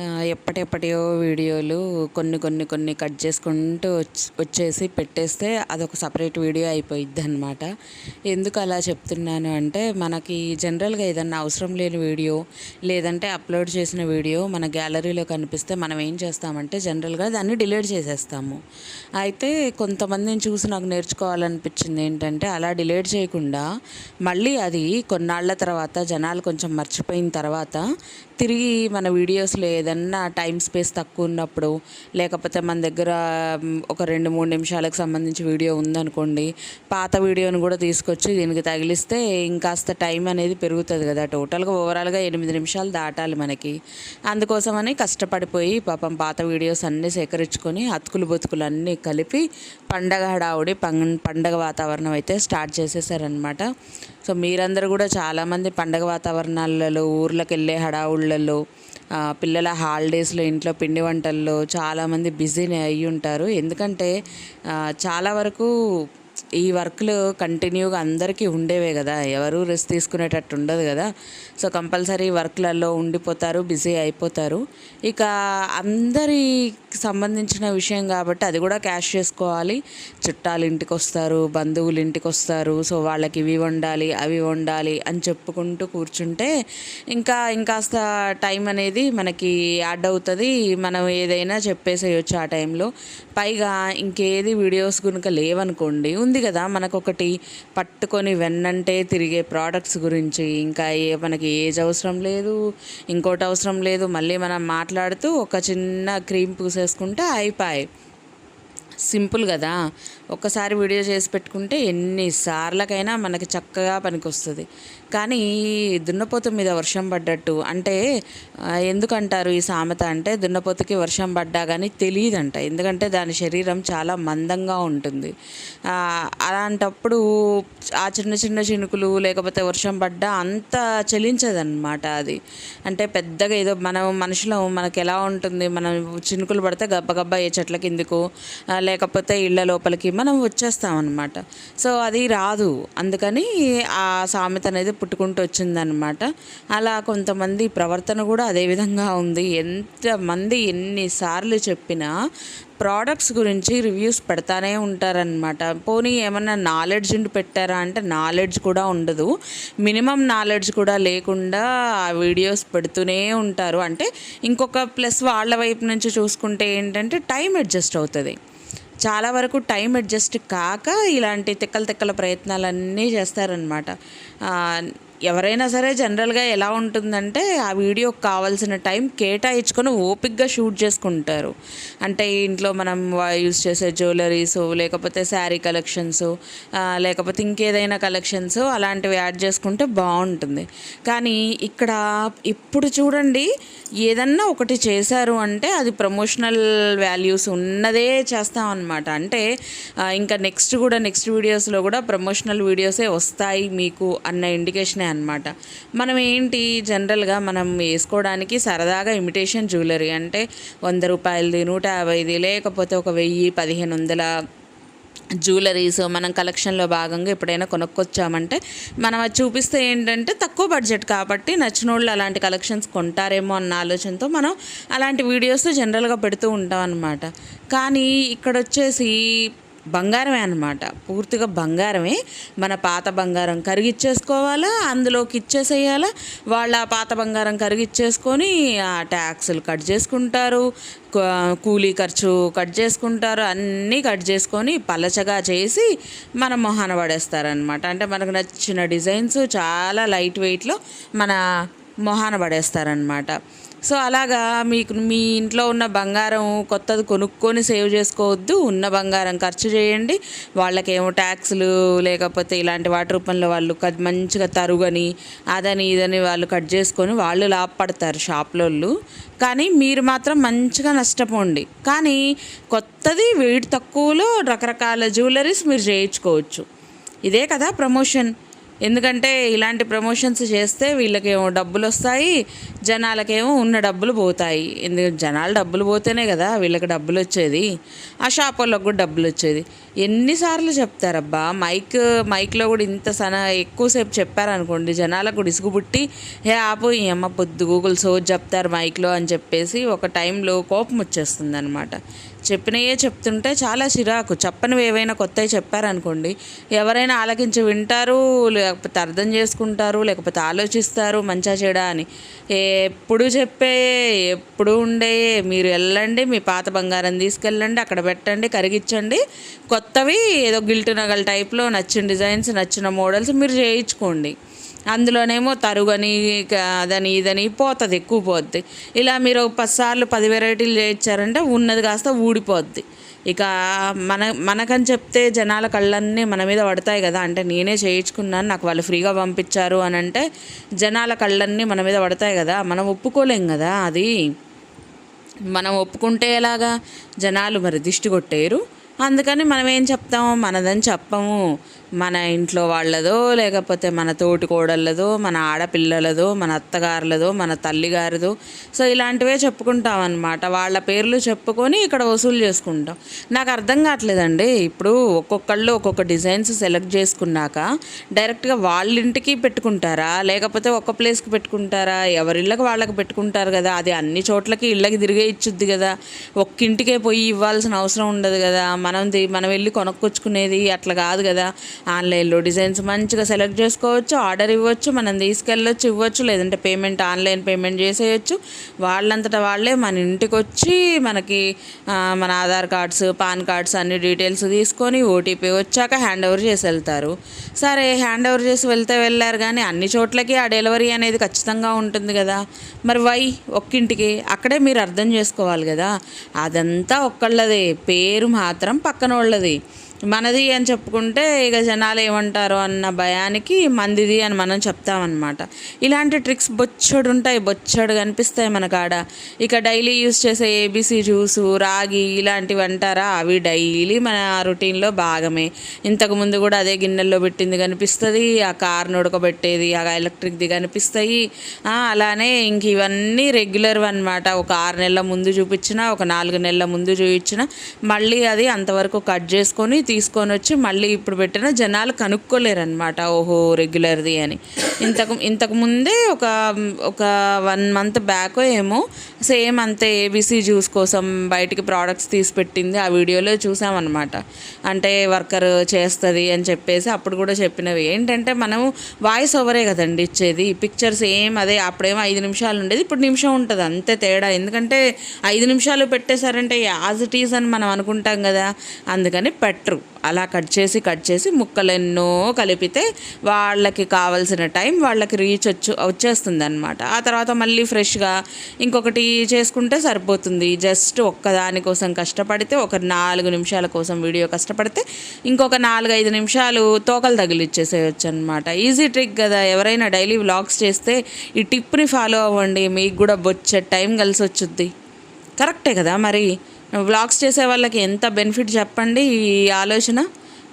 ఎప్పటెప్పటియో వీడియోలు కొన్ని కొన్ని కొన్ని కట్ చేసుకుంటూ వచ్చేసి పెట్టేస్తే అదొక సపరేట్ వీడియో అయిపోయిద్ది అనమాట ఎందుకు అలా చెప్తున్నాను అంటే మనకి జనరల్గా ఏదన్నా అవసరం లేని వీడియో లేదంటే అప్లోడ్ చేసిన వీడియో మన గ్యాలరీలో కనిపిస్తే మనం ఏం చేస్తామంటే జనరల్గా దాన్ని డిలీట్ చేసేస్తాము. అయితే కొంతమందిని చూసి నాకు నేర్చుకోవాలనిపించింది ఏంటంటే అలా డిలీట్ చేయకుండా మళ్ళీ అది కొన్నాళ్ళ తర్వాత జనాలు కొంచెం మర్చిపోయిన తర్వాత తిరిగి మన వీడియోస్లో ఏదన్నా టైం స్పేస్ తక్కువ ఉన్నప్పుడు లేకపోతే మన దగ్గర ఒక రెండు మూడు నిమిషాలకు సంబంధించి వీడియో ఉందనుకోండి పాత వీడియోని కూడా తీసుకొచ్చి దీనికి తగిలిస్తే ఇంకాస్త టైం అనేది పెరుగుతుంది కదా. టోటల్గా ఓవరాల్గా ఎనిమిది నిమిషాలు దాటాలి మనకి. అందుకోసమని కష్టపడిపోయి పాపం పాత వీడియోస్ అన్నీ సేకరించుకొని అతుకులు బతుకులు అన్నీ కలిపి పండగ హడావుడి పం- పండగ వాతావరణం అయితే స్టార్ట్ చేసేసారనమాట సో మీరందరూ కూడా చాలామంది పండగ వాతావరణాలలో ఊర్లకు వెళ్ళే హడావుళ్ళల్లో పిల్లల హాలిడేస్లో ఇంట్లో పిండి వంటల్లో చాలామంది బిజీని అయ్యి ఉంటారు ఎందుకంటే చాలా వరకు ఈ వర్క్లు కంటిన్యూగా అందరికీ ఉండేవే కదా. ఎవరు రెస్ట్ తీసుకునేటట్టు ఉండదు కదా. సో కంపల్సరీ వర్క్లలో ఉండిపోతారు బిజీ అయిపోతారు. ఇక అందరికి సంబంధించిన విషయం కాబట్టి అది కూడా క్యాష్ చేసుకోవాలి. చుట్టాలు ఇంటికి వస్తారు బంధువులు ఇంటికి వస్తారు సో వాళ్ళకి ఇవి వండాలి అవి వండాలి అని చెప్పుకుంటూ కూర్చుంటే ఇంకా ఇంకాస్త టైం అనేది మనకి యాడ్ అవుతుంది. మనం ఏదైనా చెప్పేసేయచ్చు ఆ టైంలో. పైగా ఇంకేది వీడియోస్ కనుక లేవనుకోండి ఉంది కదా మనకొకటి పట్టుకొని వెన్నంటే తిరిగే ప్రోడక్ట్స్ గురించి. ఇంకా ఏ మనకి ఏజ్ అవసరం లేదు ఇంకోటి అవసరం లేదు మళ్ళీ మనం మాట్లాడుతూ ఒక చిన్న క్రీమ్ పూసేసుకుంటే అయిపోయి. సింపుల్ కదా. ఒక్కసారి వీడియో చేసి పెట్టుకుంటే ఎన్నిసార్లకైనా మనకి చక్కగా పనికొస్తుంది. కానీ దున్నపోతు మీద వర్షం పడ్డట్టు. అంటే ఎందుకంటారు ఈ సామెత అంటే దున్నపోతుకి వర్షం పడ్డా కానీ తెలియదంట ఎందుకంటే దాని శరీరం చాలా మందంగా ఉంటుంది. అలాంటప్పుడు ఆ చిన్న చిన్న చినుకులు లేకపోతే వర్షం పడ్డా అంత చలించదన్నమాట అది. అంటే పెద్దగా ఏదో మనం మనుషులం మనకి ఎలా ఉంటుంది మనం చినుకులు పడితే గబ్బగబ్బా ఏ చెట్ల కిందకు లేకపోతే ఇళ్ళ లోపలికి మనం వచ్చేస్తాం అనమాట సో అది రాదు. అందుకని ఆ సామెత అనేది పుట్టుకుంటూ వచ్చిందనమాట అలా కొంతమంది ప్రవర్తన కూడా అదే విధంగా ఉంది. ఎంతమంది ఎన్నిసార్లు చెప్పినా ప్రోడక్ట్స్ గురించి రివ్యూస్ పెడతానే ఉంటారనమాట పోనీ ఏమన్నా నాలెడ్జ్ ఉండి పెట్టారా అంటే నాలెడ్జ్ కూడా ఉండదు. మినిమం నాలెడ్జ్ కూడా లేకుండా ఆ వీడియోస్ పెడుతూనే ఉంటారు. అంటే ఇంకొక ప్లస్ వాళ్ళ వైపు నుంచి చూసుకుంటే ఏంటంటే టైం అడ్జస్ట్ అవుతుంది. చాలా వరకు టైం అడ్జస్ట్ కాక ఇలాంటి తిక్కల తిక్కల ప్రయత్నాలన్నీ చేస్తారనమాట ఎవరైనా సరే జనరల్గా ఎలా ఉంటుందంటే ఆ వీడియోకి కావాల్సిన టైం కేటాయించుకొని ఓపిక్గా షూట్ చేసుకుంటారు. అంటే ఇంట్లో మనం యూజ్ చేసే జ్యువెలరీస్ లేకపోతే శారీ కలెక్షన్స్ లేకపోతే ఇంకేదైనా కలెక్షన్స్ అలాంటివి యాడ్ చేసుకుంటే బాగుంటుంది. కానీ ఇక్కడ ఇప్పుడు చూడండి ఏదన్నా ఒకటి చేశారు అంటే అది ప్రమోషనల్ వాల్యూస్ ఉన్నదే చేస్తాం అనమాట అంటే ఇంకా నెక్స్ట్ కూడా నెక్స్ట్ వీడియోస్లో కూడా ప్రమోషనల్ వీడియోసే వస్తాయి మీకు అన్న ఇండికేషన్ అనమాట మనం ఏంటి జనరల్గా మనం వేసుకోవడానికి సరదాగా ఇమిటేషన్ జ్యువెలరీ అంటే వంద రూపాయలది నూట యాభైది లేకపోతే ఒక వెయ్యి పదిహేను వందల జ్యువెలరీస్ మనం కలెక్షన్లో భాగంగా ఎప్పుడైనా కొనుక్కొచ్చామంటే మనం అది చూపిస్తే ఏంటంటే తక్కువ బడ్జెట్ కాబట్టి నచ్చిన వాళ్ళు అలాంటి కలెక్షన్స్ కొంటారేమో అన్న ఆలోచనతో మనం అలాంటి వీడియోస్ జనరల్గా పెడుతూ ఉంటాం అనమాట కానీ ఇక్కడ వచ్చేసి బంగారమే అనమాట పూర్తిగా బంగారమే. మన పాత బంగారం కరిగిచ్చేసుకోవాలా? అందులోకి ఇచ్చేసేయాలా? వాళ్ళ ఆ పాత బంగారం కరిగిచ్చేసుకొని ఆ ట్యాక్సులు కట్ చేసుకుంటారు. కూలీ ఖర్చు కట్ చేసుకుంటారు. అన్నీ కట్ చేసుకొని పలచగా చేసి మన మొహాన పడేస్తారనమాట అంటే మనకు నచ్చిన డిజైన్స్ చాలా లైట్ వెయిట్లో మన మొహాన పడేస్తారనమాట సో అలాగా మీకు మీ ఇంట్లో ఉన్న బంగారం కొత్తది కొనుక్కొని సేవ్ చేసుకోవద్దు ఉన్న బంగారం ఖర్చు చేయండి. వాళ్ళకేమో ట్యాక్స్లు లేకపోతే ఇలాంటి వాటి రూపంలో వాళ్ళు మంచిగా తరుగని అదని ఇదని వాళ్ళు కట్ చేసుకొని వాళ్ళు లాభపడతారు షాప్లోళ్ళు. కానీ మీరు మాత్రం మంచిగా నష్టపోండి. కానీ కొత్తది వెయిట్ తక్కువలో రకరకాల జ్యువెలరీస్ మీరు చేయించుకోవచ్చు. ఇదే కదా ప్రమోషన్. ఎందుకంటే ఇలాంటి ప్రమోషన్స్ చేస్తే వీళ్ళకేమో డబ్బులు వస్తాయి జనాలకేమో ఉన్న డబ్బులు పోతాయి. ఎందుకంటే జనాలు డబ్బులు పోతేనే కదా వీళ్ళకి డబ్బులు వచ్చేది. ఆ షాప్ వాళ్ళకి కూడా డబ్బులు వచ్చేది. ఎన్నిసార్లు చెప్తారబ్బా మైక్ మైక్లో కూడా ఇంత సన ఎక్కువసేపు చెప్పారనుకోండి జనాలకు కూడా ఇసుగుబుట్టి హే ఆపు ఈ అమ్మ పొద్దు గూగుల్ సోజ్ చెప్తారు మైక్లో అని చెప్పేసి ఒక టైంలో కోపం వచ్చేస్తుంది అనమాట చెప్పినయే చెప్తుంటే చాలా చిరాకు. చెప్పనివి ఏవైనా కొత్తవి చెప్పారనుకోండి ఎవరైనా ఆలకించి వింటారు లేకపోతే అర్థం చేసుకుంటారు లేకపోతే ఆలోచిస్తారు మంచిగా చెడా అని. ఎప్పుడు చెప్పే ఎప్పుడు ఉండే మీరు వెళ్ళండి మీ పాత బంగారం తీసుకెళ్ళండి అక్కడ పెట్టండి కరిగించండి. కొత్తవి ఏదో గిల్ట్ నగల టైప్లో నచ్చిన డిజైన్స్ నచ్చిన మోడల్స్ మీరు చేయించుకోండి. అందులోనేమో తరుగని ఇక అదని ఇదని పోతుంది ఎక్కువ పోద్ది. ఇలా మీరు పదిసార్లు పది పది వెరైటీలు చేయించారంటే ఉన్నది కాస్త ఊడిపోద్ది. ఇక మన మనకని చెప్తే జనాల కళ్ళన్నీ మన మీద పడతాయి కదా. అంటే నేనే చేయించుకున్నాను నాకు వాళ్ళు ఫ్రీగా పంపించారు అని అంటే జనాల కళ్ళన్నీ మన మీద పడతాయి కదా. మనం ఒప్పుకోలేం కదా అది. మనం ఒప్పుకుంటే ఎలాగా? జనాలు మరి దిష్టి కొట్టేరు అందుకని మనం ఏం చెప్తాము మనదని చెప్పము. మన ఇంట్లో వాళ్ళదో లేకపోతే మన తోటి కోడళ్ళదో మన ఆడపిల్లలదో మన అత్తగారులదో మన తల్లిగారిదో. సో ఇలాంటివే చెప్పుకుంటాం అనమాట వాళ్ళ పేర్లు చెప్పుకొని ఇక్కడ వసూలు చేసుకుంటాం. నాకు అర్థం కావట్లేదండి. ఇప్పుడు ఒక్కొక్కళ్ళు ఒక్కొక్క డిజైన్స్ సెలెక్ట్ చేసుకున్నాక డైరెక్ట్గా వాళ్ళ ఇంటికి పెట్టుకుంటారా? లేకపోతే ఒక్క ప్లేస్కి పెట్టుకుంటారా? ఎవరిళ్ళకి వాళ్ళకి పెట్టుకుంటారు కదా? అది అన్ని చోట్లకి ఇళ్ళకి తిరిగే ఇచ్చుద్ది కదా. ఒక్కింటికే పోయి ఇవ్వాల్సిన అవసరం ఉండదు కదా. మనం మనం వెళ్ళి కొనుక్కొచ్చుకునేది అట్లా కాదు కదా. ఆన్లైన్లో డిజైన్స్ మంచిగా సెలెక్ట్ చేసుకోవచ్చు ఆర్డర్ ఇవ్వచ్చు మనం తీసుకెళ్ళొచ్చు ఇవ్వచ్చు లేదంటే పేమెంట్ ఆన్లైన్ పేమెంట్ చేసేయచ్చు. వాళ్ళంతటా వాళ్ళే మన ఇంటికి వచ్చి మనకి మన ఆధార్ కార్డ్స్ పాన్ కార్డ్స్ అన్ని డీటెయిల్స్ తీసుకొని ఓటీపీ వచ్చాక హ్యాండ్ ఓవర్ చేసి వెళ్తారు. సరే హ్యాండ్ ఓవర్ చేసి వెళ్తే వెళ్ళారు కానీ అన్ని చోట్లకి ఆ డెలివరీ అనేది ఖచ్చితంగా ఉంటుంది కదా. మరి వై? ఒక్కింటికి. అక్కడే మీరు అర్థం చేసుకోవాలి కదా. అదంతా ఒక్కళ్ళదే. పేరు మాత్రం పక్కన వాళ్ళది మనది అని చెప్పుకుంటే ఇక జనాలు ఏమంటారు అన్న భయానికి మందిది అని మనం చెప్తామన్నమాట. ఇలాంటి ట్రిక్స్ బొచ్చడు ఉంటాయి బొచ్చడు కనిపిస్తాయి మన కాడ ఇక డైలీ యూస్ చేసే ఏబీసీ జ్యూస్ రాగి ఇలాంటివి అంటారా? అవి డైలీ మన రొటీన్లో భాగమే. ఇంతకుముందు కూడా అదే గిన్నెల్లో పెట్టింది కనిపిస్తుంది ఆ కార్ను ఉడకబెట్టేది ఆ ఎలక్ట్రిక్ది కనిపిస్తాయి. అలానే ఇంక ఇవన్నీ రెగ్యులర్ అనమాట ఒక ఆరు నెలల ముందు చూపించిన ఒక నాలుగు నెలల ముందు చూపించిన మళ్ళీ అది అంతవరకు కట్ చేసుకొని తీసుకొని వచ్చి మళ్ళీ ఇప్పుడు పెట్టిన జనాలు కనుక్కోలేరనమాట ఓహో రెగ్యులర్ది అని. ఇంతకు ఇంతకు ముందే ఒక ఒక వన్ మంత్ బ్యాక్ ఏమో సేమ్ అంతే ఏబీసీ జ్యూస్ కోసం బయటికి ప్రోడక్ట్స్ తీసి పెట్టింది. ఆ వీడియోలో చూసామన్నమాట. అంటే వర్కర్ చేస్తుంది అని చెప్పేసి అప్పుడు కూడా చెప్పినవి. ఏంటంటే మనం వాయిస్ ఓవరే కదండి ఇచ్చేది. పిక్చర్స్ ఏం అదే అప్పుడేమో ఐదు నిమిషాలు ఉండేది. ఇప్పుడు నిమిషం ఉంటుంది అంతే తేడా. ఎందుకంటే ఐదు నిమిషాలు పెట్టేశారంటే యాజ్ ఇట్ ఈజ్ అని మనం అనుకుంటాం కదా. అందుకని పెట్టరు. అలా కట్ చేసి కట్ చేసి ముక్కలు ఎన్నో కలిపితే వాళ్ళకి కావాల్సిన టైం వాళ్ళకి రీచ్ వచ్చు వచ్చేస్తుంది అనమాట ఆ తర్వాత మళ్ళీ ఫ్రెష్గా ఇంకొకటి చేసుకుంటే సరిపోతుంది. జస్ట్ ఒక్కదాని కోసం కష్టపడితే ఒక నాలుగు నిమిషాల కోసం వీడియో కష్టపడితే ఇంకొక నాలుగు ఐదు నిమిషాలు తోకలు తగిలిచ్చేసేయచ్చు అనమాట ఈజీ ట్రిక్ కదా. ఎవరైనా డైలీ వ్లాగ్స్ చేస్తే ఈ టిప్ని ఫాలో అవ్వండి. మీకు కూడా బొచ్చే టైం కలిసి వచ్చుద్ది కరెక్టే కదా మరి? వ్లాగ్స్ చేసే వాళ్ళకి ఎంత బెనిఫిట్ చెప్పండి ఈ ఆలోచన?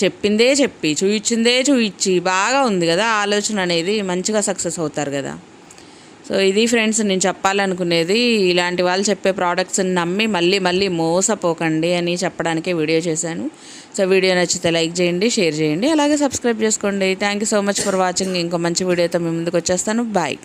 చెప్పిందే చెప్పి చూయించిందే చూయించి బాగా ఉంది కదా ఆలోచన అనేది మంచిగా సక్సెస్ అవుతారు కదా. సో ఇది ఫ్రెండ్స్ నేను చెప్పాలనుకునేది ఇలాంటి వాళ్ళు చెప్పే ప్రోడక్ట్స్ని నమ్మి మళ్ళీ మళ్ళీ మోసపోకండి అని చెప్పడానికే వీడియో చేశాను. సో వీడియో నచ్చితే లైక్ చేయండి షేర్ చేయండి అలాగే సబ్స్క్రైబ్ చేసుకోండి. Thank you so much for watching ఇంకో మంచి వీడియోతో మీ ముందుకు వచ్చేస్తాను. బాయ్